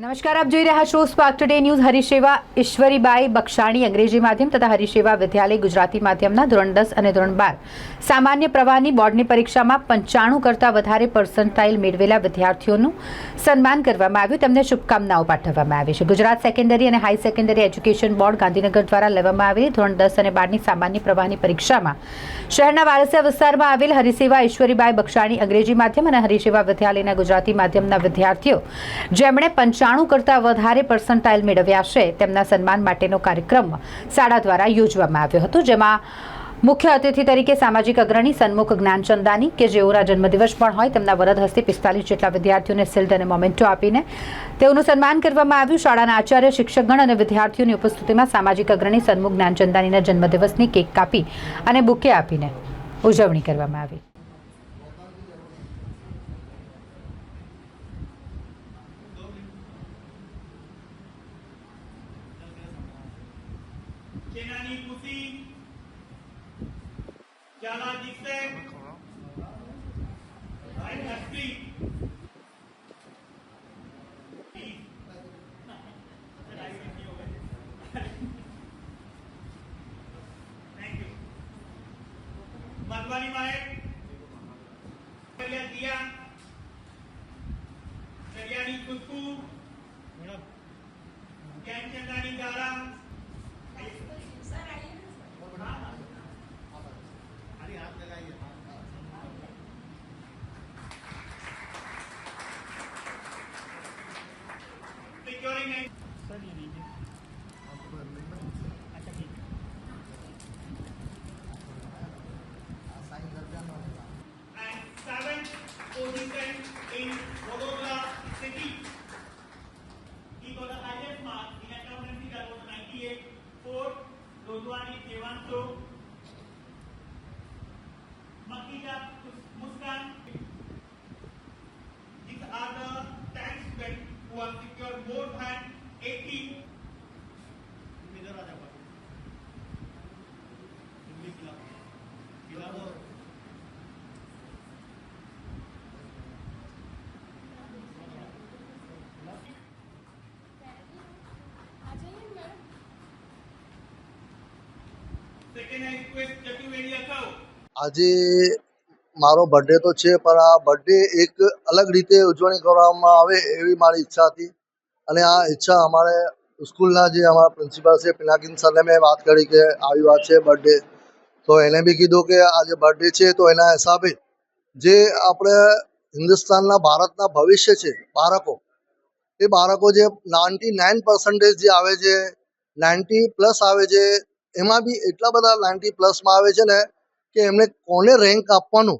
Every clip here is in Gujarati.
નમસ્કાર, આપ જોઈ રહ્યા છો spark today news Harisheva Ishwaribai Bakshani, અંગ્રેજી માધ્યમ તથા હરિસેવા વિદ્યાલય, ગુજરાતી માધ્યમના ધોરણ દસ અને ધોરણ બાર. સામાન્ય પ્રવાહની બોર્ડની પરીક્ષામાં પંચાણું કરતાં વધારે પર્સન્ટાઇલ મેળવેલા વિદ્યાર્થીઓનું સન્માન કરવામાં આવ્યું. તેમને શુભકામનાઓ પાઠવવામાં આવી છે. ગુજરાત સેકન્ડરી અને high secondary education board Gandhinagar દ્વારા લેવામાં આવેલી ધોરણ દસ અને બારની સામાન્ય પ્રવાહની પરીક્ષામાં શહેરના વારસિયા વિસ્તારમાં આવેલ હરિસેવા ઈશ્વરીબાઈ બક્ષાણી, અંગ્રેજી માધ્યમ અને હરિસેવા વિદ્યાલયના ગુજરાતી માધ્યમના વિદ્યાર્થીઓ, જેમણે પંચાણું કરતાં વધારે પર્સન્ટાઇલ મેળવ્યા છે. તેમના સન્માન માટેનો કાર્યક્રમ શાળા દ્વારા યોજવામાં આવ્યો હતો, જેમાં મુખ્ય અતિથિ તરીકે સામાજિક અગ્રણી સન્મુખ જ્ઞાનચંદાની કે જેઓના જન્મદિવસ પણ હોય, તેમના વરદ હસ્તે પિસ્તાલીસ જેટલા વિદ્યાર્થીઓને સિલ્ડ અને મોમેન્ટો આપીને તેઓનું સન્માન કરવામાં આવ્યું. શાળાના આચાર્ય, શિક્ષકગણ અને વિદ્યાર્થીઓની ઉપસ્થિતિમાં સામાજિક અગ્રણી સન્મુખ જ્ઞાનચંદાનીના જન્મદિવસની કેક કાપી અને બુકે આપીને ઉજવણી કરવામાં આવી. જેનાની ખુશી જ્યાંના દિવસે and happy. Thank you. મધવાની માએ પહેલા દિયા position in Vadodara city. He got the highest mark in accountancy that was 98. Fourth, Lodwani Devanto. Makija Muskan. આજે મારો બર્થડે તો છે, પણ આ બર્થડે એક અલગ રીતે ઉજવણી કરવામાં આવે એવી મારી ઈચ્છા હતી. અને આ ઈચ્છા અમારે સ્કૂલના જે અમારા પ્રિન્સિપાલ છે, પિનાકિન સરને મેં વાત કરી કે આવી વાત છે બર્થડે તો એને બી કીધું કે આજે બર્થડે છે, તો એના હિસાબે જે આપણે હિન્દુસ્તાનના ભારતના ભવિષ્ય છે, બાળકો, એ બાળકો જે નાઇન્ટી નાઇન પર્સન્ટેજ જે આવે છે, નાઇન્ટી પ્લસ આવે છે એમાં બી એટલા બધા નાઇન્ટી પ્લસમાં આવે છે ને કે એમને કોને રેન્ક આપવાનું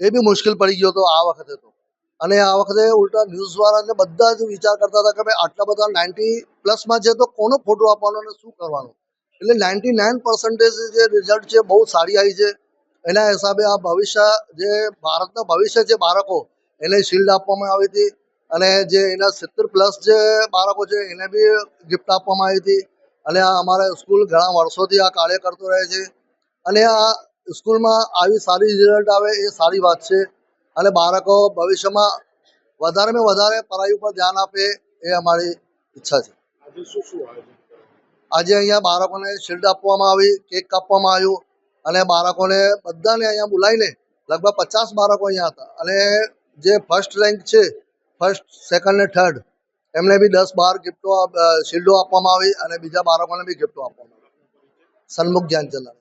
એ બી મુશ્કેલ પડી ગયો હતો આ વખતે તો. અને આ વખતે ઉલટા ન્યૂઝવાળાને બધા જ વિચાર કરતા હતા કે ભાઈ આટલા બધા નાઇન્ટી પ્લસમાં છે તો કોનો ફોટો આપવાનો અને શું કરવાનું? એટલે નાઇન્ટી નાઇન પર્સન્ટેજ જે રિઝલ્ટ છે બહુ સારી આવી છે. એના હિસાબે આ ભવિષ્ય જે ભારતના ભવિષ્ય છે બાળકો એને શિલ્ડ આપવામાં આવી હતી. અને જે એના સિત્તેર પ્લસ જે બાળકો છે એને બી ગિફ્ટ આપવામાં આવી હતી. અને આ અમારા સ્કૂલ ઘણા વર્ષોથી આ કાર્ય કરતો રહે છે. અને આ સ્કૂલમાં આવી સારી રિઝલ્ટ આવે એ સારી વાત છે. અને બાળકો ભવિષ્યમાં વધારેમાં વધારે પઢાઈ ઉપર ધ્યાન આપે એ અમારી ઈચ્છા છે. આજે અહીંયા બાળકોને શિલ્ડ આપવામાં આવી કેક કાપવામાં આવ્યું અને બાળકોને બધાને અહીંયા બોલાવીને લગભગ પચાસ બાળકો અહીંયા હતા. અને જે ફર્સ્ટ રેન્ક છે ફર્સ્ટ સેકન્ડ ને થર્ડ એમને બી દસ બાર ગિફ્ટો શિલ્ડો આપવામાં આવી અને બીજા બાળકોને બી ગિફ્ટો આપવામાં આવી. સન્મુખ ધ્યાનચંદ નવ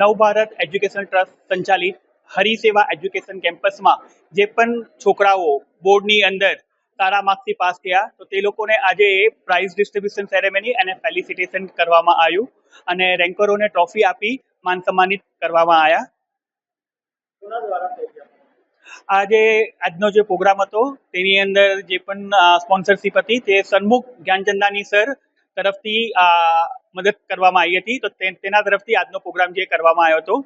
નવભારત એજ્યુકેશન ટ્રસ્ટ સંચાલિત હરિસેવા એજ્યુકેશન કેમ્પસમાં જે પણ છોકરાઓ બોર્ડની અંદર સારા માર્ક્સથી પાસ થયા તો તે લોકોને આજે પ્રાઇઝ ડિસ્ટ્રીબ્યુશન સેરેમની અને ફેલિસિટેશન કરવામાં આવ્યું અને રેન્કરોને ટ્રોફી આપી માન સન્માનિત કરવામાં આવ્યા. આજે આજનો જે પ્રોગ્રામ હતો, તેની અંદર જે પણ સ્પોન્સરશિપ હતી, તે સન્મુખ જ્ઞાનચંદાની સર તરફથી મદદ કરવામાં આવી હતી. તો તેના તરફથી આજનો પ્રોગ્રામ જે કરવામાં આવ્યો હતો,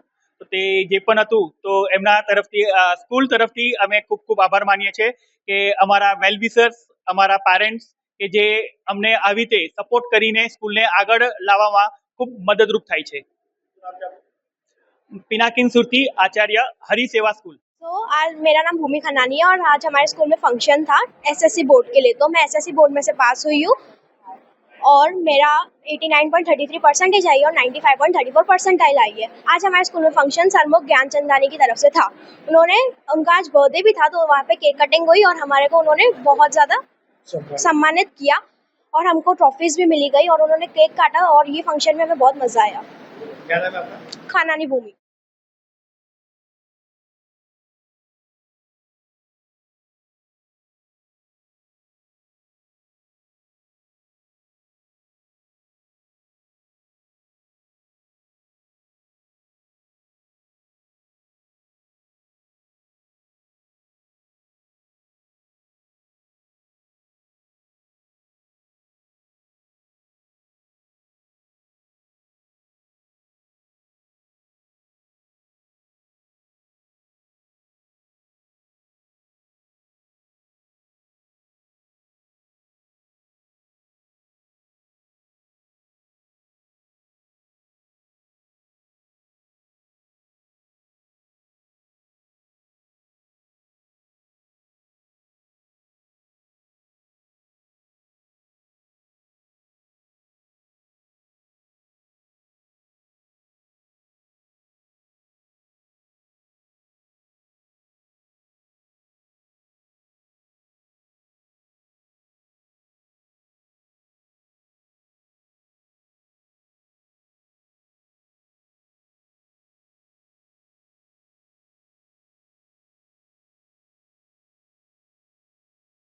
તો તે જે પણ હતું, તો એમના તરફથી સ્કૂલ તરફથી અમે ખૂબ ખૂબ આભાર માનીએ છીએ કે અમારા વેલવિસર્સ અમારા પેરેન્ટ્સ કે જે અમને આવી રીતે સપોર્ટ કરીને સ્કૂલને આગળ લાવવામાં ખૂબ મદદરૂપ થાય છે. પિનાકિન સુરતી આચાર્ય હરિસેવા સ્કૂલ. तो आज मेरा नाम भूमि खनानी है और आज हमारे स्कूल में फ़ंक्शन था एसएससी बोर्ड के लिए। तो मैं एसएससी बोर्ड में से पास हुई हूँ और मेरा 89.33 परसेंटेज आई है और 95.34 परसेंटाइल आई है आज हमारे स्कूल में फ़ंक्शन सरमुख ज्ञान चंदानी की तरफ़ से था। उन्होंने उनका आज बर्थडे भी था तो वहाँ पे केक कटिंग हुई और हमारे को उन्होंने बहुत ज़्यादा सम्मानित किया और हमको ट्रॉफीज भी मिली गई और उन्होंने केक काटा और ये फ़ंक्शन में हमें बहुत मज़ा आया। है आपका? खानानी भूमि।